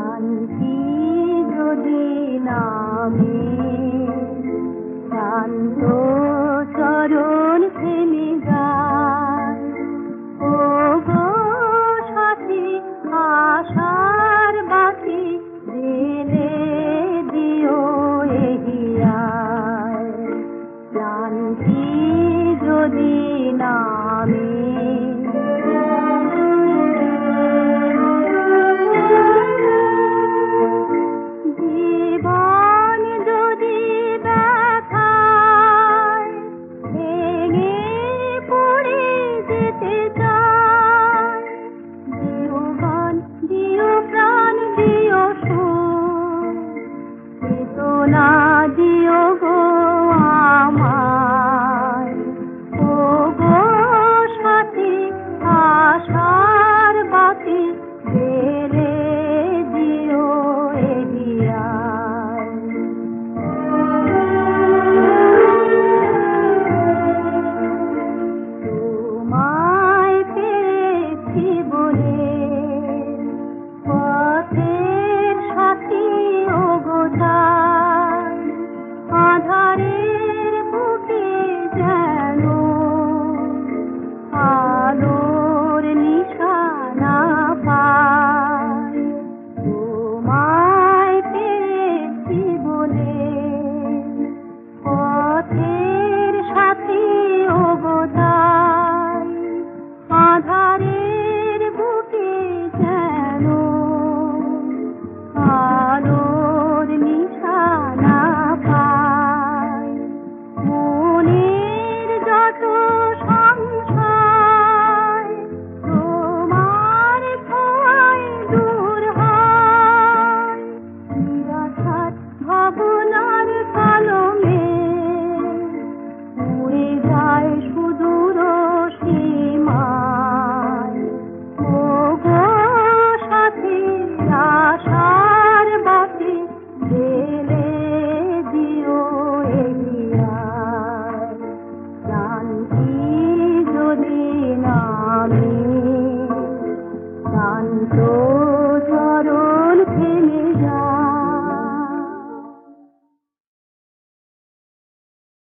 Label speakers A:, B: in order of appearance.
A: শান্তি যদি নামে শান্ত सीता আশার বাতি জেলে দিও এগিয়ায়। শান্তি যদি নামে